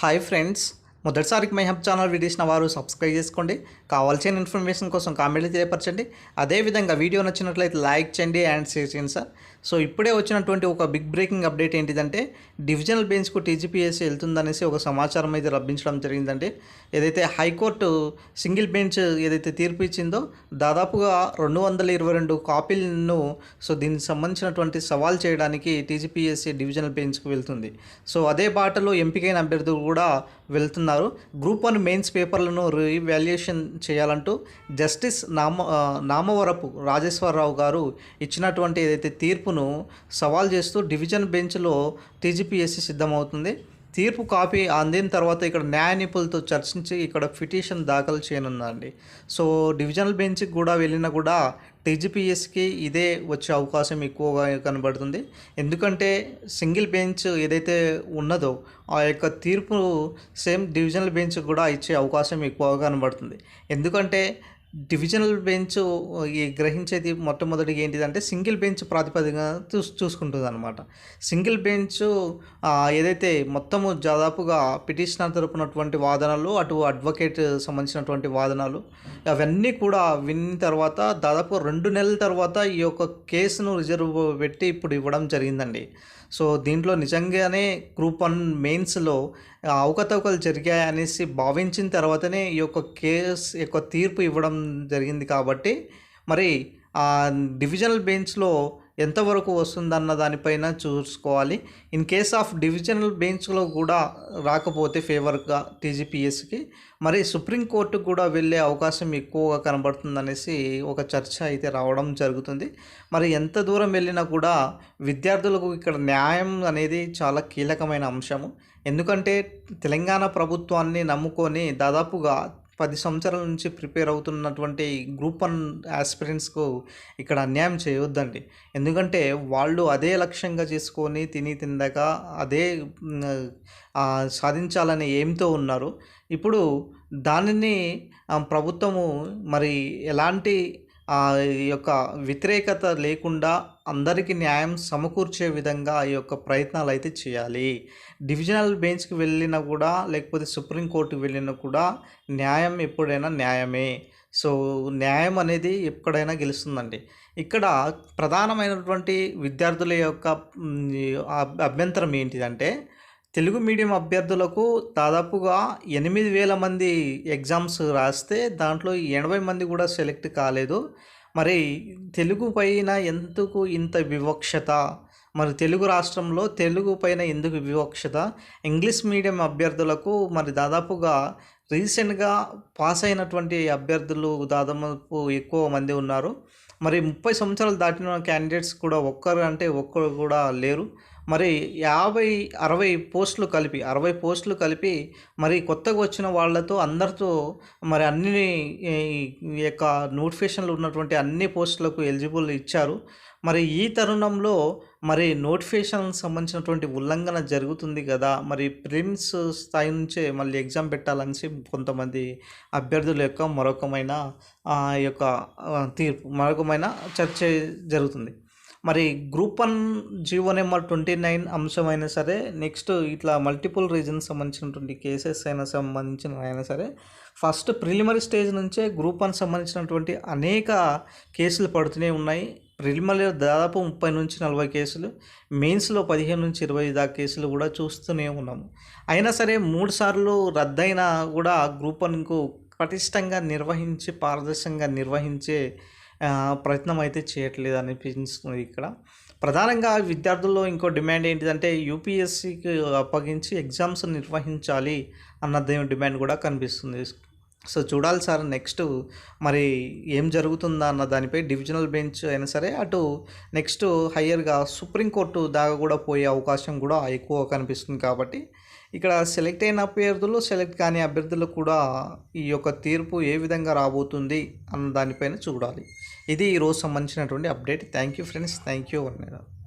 Hi friends మొదటిసారికి my hub channel వీడియోసిన వారు సబ్స్క్రైబ్ చేసుకోండి. కావాల్సిన ఇన్ఫర్మేషన్ కోసం కామెంట్లు తెలియపరచండి. అదేవిధంగా వీడియో నచ్చినట్లయితే లైక్ చేయండి అండ్ షేర్ చేయండి సార్ సో ఇప్పుడే వచ్చినటువంటి ఒక బిగ్ బ్రేకింగ్ అప్డేట్ ఏంటిదంటే డివిజనల్ బెంచ్కు టీజీపీఎస్సీ వెళ్తుందనేసి ఒక సమాచారం అయితే లభించడం జరిగిందంటే ఏదైతే హైకోర్టు సింగిల్ బెంచ్ ఏదైతే తీర్పు ఇచ్చిందో దాదాపుగా రెండు వందల ఇరవై రెండు కాపీలను సో దీనికి సంబంధించినటువంటి సవాల్ చేయడానికి టీజీపీఎస్సీ డివిజనల్ బెంచ్కు వెళ్తుంది. సో అదే బాటలో ఎంపికైన అభ్యర్థులు కూడా వెళ్తున్నారు. గ్రూప్ వన్ మెయిన్స్ పేపర్లను రీవాల్యుయేషన్ చేయాలంటూ జస్టిస్ నామ నామవరపు రాజేశ్వరరావు గారు ఇచ్చినటువంటి ఏదైతే తీర్పు తీర్పును సవాల్ చేస్తూ డివిజన్ బెంచ్లో టీజీపీఎస్సీ సిద్ధమవుతుంది. తీర్పు కాపీ అందిన తర్వాత ఇక్కడ న్యాయ నిపుణులతో చర్చించి ఇక్కడ పిటిషన్ దాఖలు చేయనుందండి సో డివిజనల్ బెంచ్కి కూడా వెళ్ళినా కూడా టీజీపీఎస్కి ఇదే వచ్చే అవకాశం ఎక్కువగా కనబడుతుంది. ఎందుకంటే సింగిల్ బెంచ్ ఏదైతే ఉన్నదో ఆ యొక్క తీర్పు సేమ్ డివిజనల్ బెంచ్ కూడా ఇచ్చే అవకాశం ఎక్కువగా కనబడుతుంది. ఎందుకంటే డివిజనల్ బెంచ్ ఈ గ్రహించేది మొట్టమొదటిగా ఏంటిదంటే సింగిల్ బెంచ్ ప్రాతిపదికన చూ చూసుకుంటుంది అనమాట సింగిల్ బెంచ్ ఏదైతే మొత్తము దాదాపుగా పిటిషనర్ తరపునటువంటి వాదనలు అటు అడ్వకేట్ సంబంధించినటువంటి వాదనలు అవన్నీ కూడా విన్న తర్వాత దాదాపు రెండు నెలల తర్వాత ఈ యొక్క కేసును రిజర్వ్ పెట్టి ఇప్పుడు ఇవ్వడం జరిగిందండి. సో దీంట్లో నిజంగానే గ్రూప్ వన్ మెయిన్స్లో అవకతవకలు జరిగాయనేసి భావించిన తర్వాతనే ఈ యొక్క కేస్ యొక్క తీర్పు ఇవ్వడం జరిగింది కాబట్టి మరి ఆ డివిజనల్ బెంచ్లో ఎంతవరకు వస్తుందన్న దానిపైన చూసుకోవాలి. ఇన్ కేస్ ఆఫ్ డివిజనల్ బెంచ్లో కూడా రాకపోతే ఫేవర్గా టీజీపీఎస్కి మరి సుప్రీంకోర్టుకు కూడా వెళ్ళే అవకాశం ఎక్కువగా కనబడుతుందనేసి ఒక చర్చ అయితే రావడం జరుగుతుంది. మరి ఎంత దూరం వెళ్ళినా కూడా విద్యార్థులకు ఇక్కడ న్యాయం అనేది చాలా కీలకమైన అంశము. ఎందుకంటే తెలంగాణ ప్రభుత్వాన్ని నమ్ముకొని దాదాపుగా పది సంవత్సరాల నుంచి ప్రిపేర్ అవుతున్నటువంటి గ్రూప్ వన్ ఆస్పిరెంట్స్కు ఇక్కడ అన్యాయం చేయొద్దండి. ఎందుకంటే వాళ్ళు అదే లక్ష్యంగా చేసుకొని తిని తిందాక అదే సాధించాలని సాధించాలనే ఏంతో ఉన్నారు. ఇప్పుడు దానిని ప్రభుత్వము మరి ఎలాంటి ఈ యొక్క వ్యతిరేకత లేకుండా అందరికీ న్యాయం సమకూర్చే విధంగా ఈ యొక్క ప్రయత్నాలు అయితే చేయాలి. డివిజనల్ బెంచ్కి వెళ్ళినా కూడా లేకపోతే సుప్రీంకోర్టుకి వెళ్ళినా కూడా న్యాయం ఎప్పుడైనా న్యాయమే. సో న్యాయం అనేది ఎక్కడైనా గెలుస్తుందండి. ఇక్కడ ప్రధానమైనటువంటి విద్యార్థుల యొక్క అభ్యంతరం ఏంటిదంటే తెలుగు మీడియం అభ్యర్థులకు దాదాపుగా ఎనిమిది వేల మంది ఎగ్జామ్స్ రాస్తే దాంట్లో ఎనభై మంది కూడా సెలెక్ట్ కాలేదు. మరి తెలుగు పైన ఎందుకు ఇంత వివక్షత? మరి తెలుగు రాష్ట్రంలో తెలుగు పైన ఎందుకు వివక్షత? ఇంగ్లీష్ మీడియం అభ్యర్థులకు మరి దాదాపుగా రీసెంట్గా పాస్ అయినటువంటి అభ్యర్థులు దాదాపు ఎక్కువ మంది ఉన్నారు. మరి ముప్పై సంవత్సరాలు దాటిన క్యాండిడేట్స్ కూడా ఒక్కరు అంటే ఒక్కరు కూడా లేరు. మరి యాభై అరవై పోస్టులు కలిపి అరవై పోస్టులు కలిపి మరి కొత్తగా వచ్చిన వాళ్ళతో అందరితో మరి అన్ని ఈ యొక్క నోటిఫికేషన్లు ఉన్నటువంటి అన్ని పోస్టులకు ఎలిజిబుల్ ఇచ్చారు. మరి ఈ తరుణంలో మరి నోటిఫికేషన్ సంబంధించినటువంటి ఉల్లంఘన జరుగుతుంది కదా మరి ప్రిమ్స్ స్థాయి నుంచే మళ్ళీ ఎగ్జామ్ పెట్టాలని కొంతమంది అభ్యర్థుల యొక్క మరొకమైన యొక్క తీర్పు మరొకమైన చర్చ జరుగుతుంది. మరి group one GO number twenty nine అంశం అయినా సరే నెక్స్ట్ ఇట్లా మల్టిపుల్ రీజన్స్ సంబంధించినటువంటి కేసెస్ అయినా సంబంధించిన అయినా సరే ఫస్ట్ ప్రిలిమరీ స్టేజ్ నుంచే గ్రూప్ వన్ సంబంధించినటువంటి అనేక కేసులు పడుతూనే ఉన్నాయి. ప్రిలిమరీ దాదాపు ముప్పై నుంచి నలభై కేసులు మెయిన్స్లో పదిహేను నుంచి ఇరవై దాకా కేసులు కూడా చూస్తూనే ఉన్నాము. అయినా సరే మూడు సార్లు రద్దయినా కూడా గ్రూప్ వన్కు పటిష్టంగా నిర్వహించి పారదర్శకంగా నిర్వహించే ప్రయత్నం అయితే చేయట్లేదు అనిపిస్తుంది ఇక్కడ. ప్రధానంగా విద్యార్థుల్లో ఇంకో డిమాండ్ ఏంటిదంటే యూపీఎస్సికి అప్పగించి ఎగ్జామ్స్ నిర్వహించాలి అన్న డిమాండ్ కూడా కనిపిస్తుంది. సో చూడాలి సార్ నెక్స్ట్ మరి ఏం జరుగుతుందా అన్న దానిపై డివిజనల్ బెంచ్ అయినా సరే అటు నెక్స్ట్ హయ్యర్గా సుప్రీంకోర్టు దాకా కూడా పోయే అవకాశం కూడా ఎక్కువ కనిపిస్తుంది కాబట్టి ఇక్కడ సెలెక్ట్ అయిన అభ్యర్థులు సెలెక్ట్ కాని అభ్యర్థులు కూడా ఈ యొక్క తీర్పు ఏ విధంగా రాబోతుంది అన్న దానిపైన చూడాలి. ఇది ఈరోజు సంబంధించినటువంటి update thank you friends thank you అన్నారు